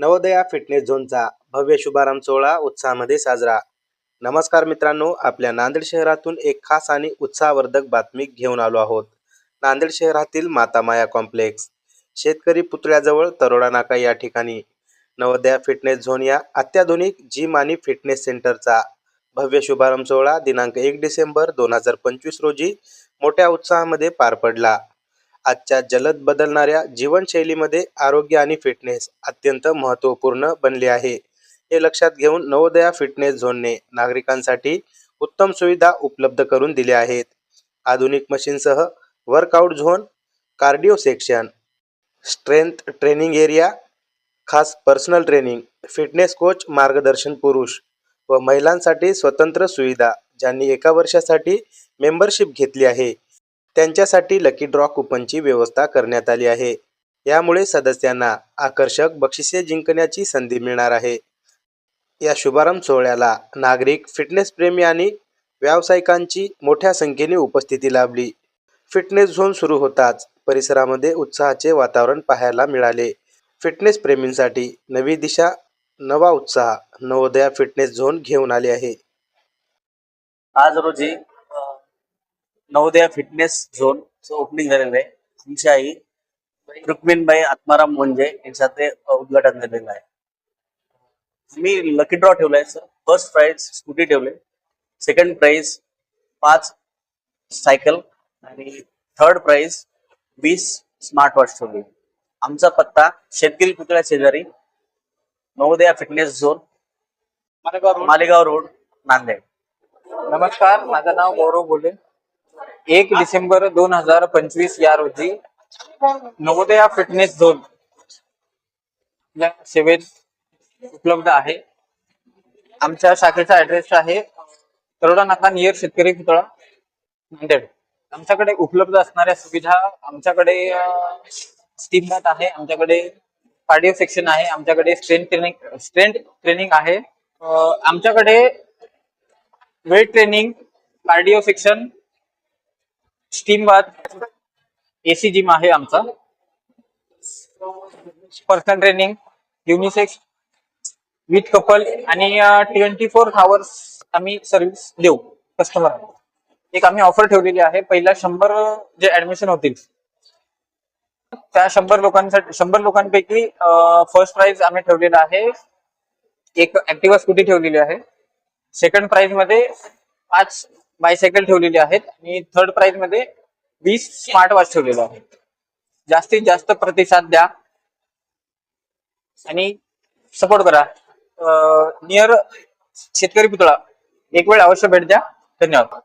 Navodaya fitness झोनचा भव्य शुभारंभ सोहळा उत्साहामध्ये साजरा. नमस्कार मित्रांनो आपल्या नांदेड शहरातून एक खास आणि उत्साहवर्धक बातमी घेऊन आलो आहोत. नांदेड शहरातील मातामाया कॉम्प्लेक्स. शेतकरी पुतळ्याजवळ तरोडा नाका या ठिकाणी. नवोदया फिटनेस झोन या अत्याधुनिक जिम आणि फिटनेस सेंटरचा भव्य शुभारंभ सोहळा दिनांक एक डिसेंबर दोन हजार पंचवीस रोजी मोठ्या उत्साहामध्ये पार पडला. आजच्या जलद बदलणाऱ्या जीवनशैलीमध्ये आरोग्य आणि फिटनेस अत्यंत महत्त्वपूर्ण बनले आहे. हे लक्षात घेऊन नवोदया फिटनेस झोनने नागरिकांसाठी उत्तम सुविधा उपलब्ध करून दिल्या आहेत. आधुनिक मशीनसह workout zone cardio section strength training area खास पर्सनल ट्रेनिंग फिटनेस कोच मार्गदर्शन पुरुष व महिलांसाठी स्वतंत्र सुविधा ज्यांनी एका वर्षासाठी मेंबरशिप घेतली आहे. त्यांच्यासाठी लकी ड्रॉ कुपनची व्यवस्था करण्यात आली आहे. यामुळे सदस्यांना आकर्षक बक्षिसे जिंकण्याची संधी मिळणार आहे. या शुभारंभ सोहळ्याला नागरिक फिटनेस प्रेमी आणि व्यावसायिकांची मोठ्या संख्येने उपस्थिती लाभली. फिटनेस झोन सुरू होताच परिसरामध्ये उत्साहाचे वातावरण पाहायला मिळाले. फिटनेस प्रेमींसाठी नवी दिशा नवा उत्साह नवोदया फिटनेस झोन घेऊन आले आहे. आज रोजी नवोदया फिटनेस झोन ओपनिंग झालेलं आहे. तुमची आई रुक्मिणबाई आत्माराम मुंजे यांच्या ते उद्घाटन झालेलं आहे. मी लकी ड्रॉ ठेवलाय सर फर्स्ट प्राइज स्कूटी ठेवले सेकंड प्राइज पाच सायकल आणि थर्ड प्राइज वीस स्मार्ट वॉच ठेवली आमचा पत्ता शेतकरी पुतळ्या शेजारी Navodaya fitness zone Malegaon road Nanded. नमस्कार माझं नाव गौरव बोले. एक डिसेंबर दोन हजार पंचवीस या रोजी नवोदया फिटनेस झोन या सेवेत उपलब्ध आहे. आमच्या शाखेचा ऍड्रेस आहे तरोडा नाका नियर शेतकरी पुतळा नांदेड. आमच्याकडे उपलब्ध असणाऱ्या सुविधा आमच्याकडे स्टीम बॅट आहे आमच्याकडे कार्डिओ सेक्शन आहे आमच्याकडे स्ट्रेंथ ट्रेनिंग स्ट्रेंथ ट्रेनिंग आहे. आमच्याकडे weight training cardio section steam bath AC gym आहे आमचा. Personal training unisex with couple आणि ट्वेंटी फोर आवर्स आम्ही सर्व्हिस देऊ कस्टमर एक आम्ही ऑफर ठेवलेली आहे. पहिल्या शंभर जे ऍडमिशन होतील त्या शंभर लोकांसाठी शंभर लोकांपैकी फर्स्ट प्राइज आम्ही ठेवलेला आहे. एक ऍक्टिव्हा स्कूटी ठेवलेली आहे. सेकंड प्राइजमध्ये पाच बायसायकल ठेवलेली आहेत आणि थर्ड प्राइजमध्ये वीस स्मार्ट वॉच ठेवलेले आहेत. जास्तीत जास्त प्रतिसाद द्या. आणि सपोर्ट करा. नियर शेतकरी पुतळा एक वेळ अवश्य भेट द्या. धन्यवाद.